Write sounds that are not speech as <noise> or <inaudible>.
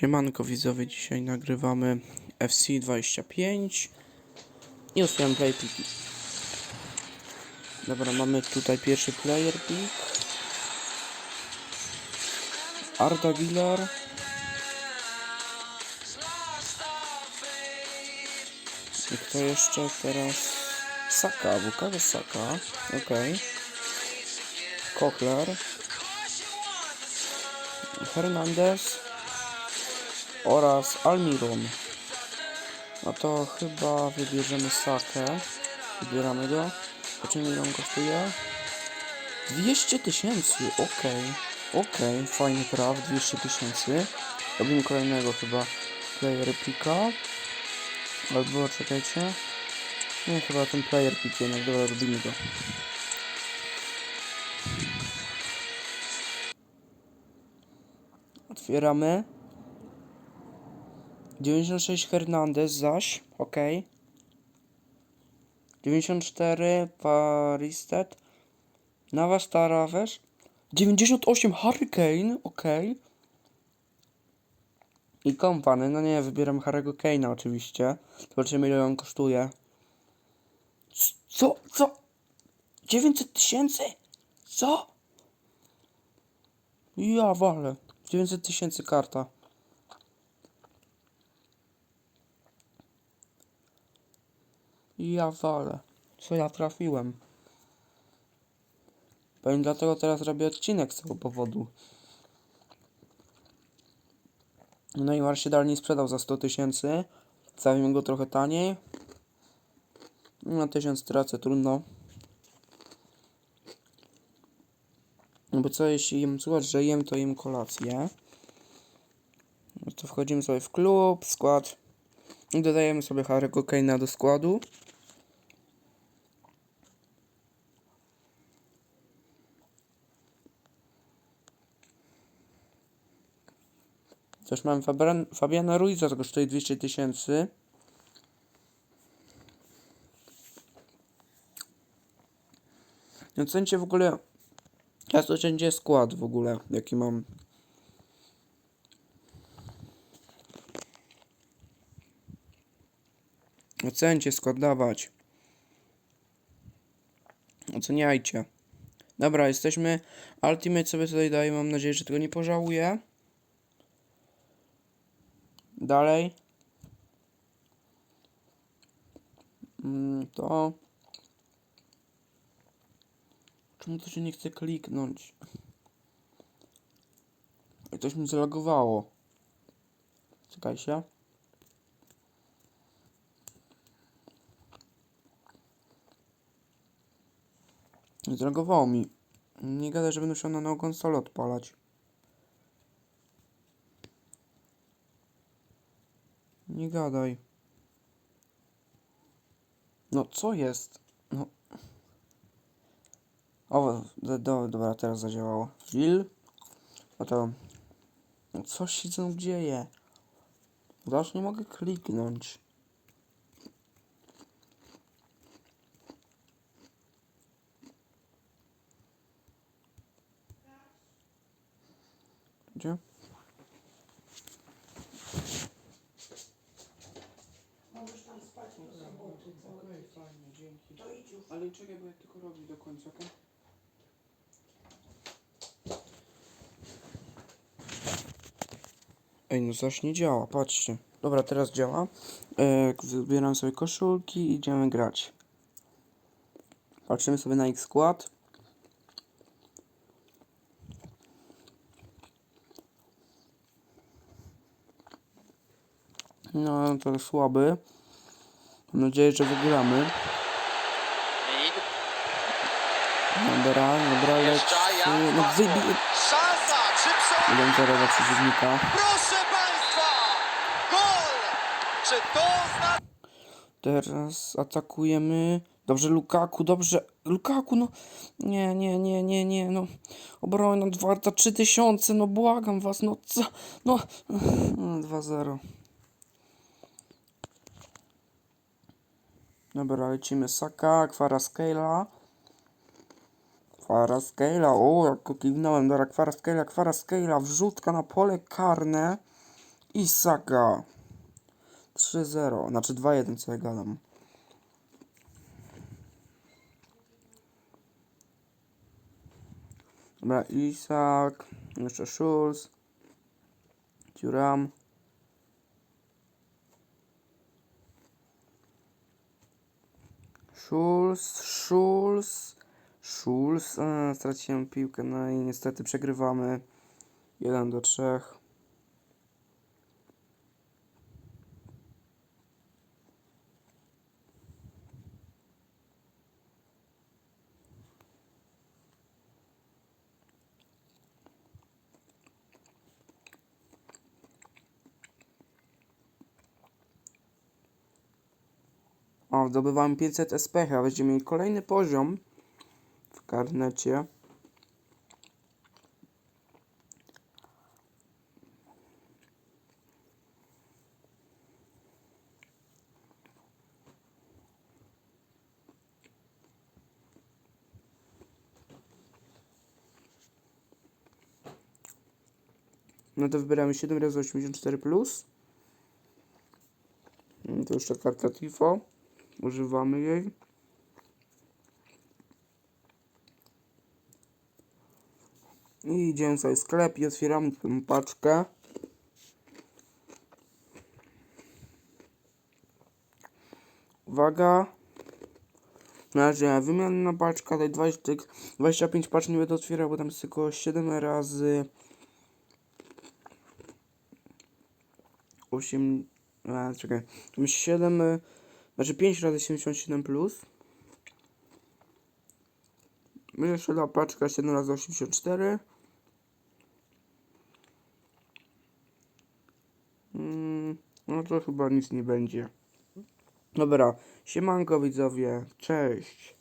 Siemanko widzowie, dzisiaj nagrywamy FC25 i otwieram play piki. Dobra, mamy tutaj pierwszy player pick. Arda Gilar. I kto jeszcze teraz? Saka, Bukayo Saka, okej. Kochler. Hernandez oraz Almiron. No to chyba wybierzemy Sakę. Wybieramy go. Zobaczymy ile on kosztuje. 200 tysięcy, okej. Okej, fajny praw, 200 tysięcy. Robimy kolejnego chyba player pika. Albo czekajcie. Nie, chyba ten player pick jednak, dobra, robimy go. Otwieramy. 96 Hernandez zaś, ok. 94 Paristet. Navas Taraves. 98 Hurricane, ok. I kompany, no nie, wybieram Harry'ego Kane'a oczywiście. Zobaczymy ile on kosztuje. Co? Co? 900 tysięcy? Co? Ja walę. 900 tysięcy karta. Ja walę. Co ja trafiłem? Pewnie dlatego teraz robię odcinek z tego powodu. No i Mar się dalej sprzedał za 100 tysięcy. Stawiam go trochę taniej. Na 1000 tracę, trudno. No bo co jeśli jem, słuchaj, że jem, to jem kolację. No to wchodzimy sobie w klub, skład. I dodajemy sobie Harry'ego Kane'a do składu. Też mam Fabian, Fabiana Ruiza, to kosztuje 200 tysięcy. No ocencie w ogóle... To ocencie skład w ogóle, jaki mam. Ocencie skład dawać. Oceniajcie. Dobra, jesteśmy. Ultimate sobie tutaj daję. Mam nadzieję, że tego nie pożałuję. Dalej. Mm, To. Czemu to się nie chce kliknąć? I coś mi zalogowało. Czekaj się. Zalogowało mi. Nie gadaj, że będę musiał na nową konsolę odpalać. Nie gadaj. No co jest? No. O, do, do, dobra, teraz zadziałało. Will? No to... No coś się tam dzieje. Zawsze nie mogę kliknąć. Gdzie? Ale czekaj, bo ja tylko robię do końca? Ej, no coś nie działa, patrzcie. Dobra, teraz działa. E, wybieram sobie koszulki i idziemy grać. Patrzymy sobie na ich skład. No, to słaby. Mam nadzieję, że wygramy. Dobra, dobra, lecz... No wybij... 1-0 dla przeciwnika. Proszę Państwa! Gol! Czy to zna... Teraz atakujemy. Dobrze, Lukaku, dobrze. Lukaku, no. Nie, nie, nie, nie, nie, no. Obrona warta 3000, no błagam was, no co? No. <laughs> Mm, 2-0. Dobra, lecimy Saka, Kwaraskela. Kwaraskela, o, jak kiwnąłem, dobra, Kwaraskela, Kwaraskela, wrzutka na pole karne. Isaka. 3-0. Znaczy 2-1, co ja gadam. Dobra, Isak. Jeszcze Schulz. Thuram. Schulz, Schulz, Schulz. A, straciłem piłkę, no i niestety przegrywamy. 1 do 3. O, zdobywamy 500 SPH, będziemy mieli kolejny poziom karnecie. No to wybieramy 7 razy 84 plus. Mm, To jeszcze karta Tifo. Używamy jej. I idziemy sobie w sklep i otwieramy tę paczkę. Uwaga. Na razie wymienna paczka, tutaj 20, tych 25 paczek nie będę otwierał, bo tam jest tylko 7 razy 8, a, czekaj, tam jest 7, y, znaczy 5 razy 77 plus. My jeszcze ta paczka 7 razy 84. no to chyba nic nie będzie. Dobra, siemanko widzowie, cześć.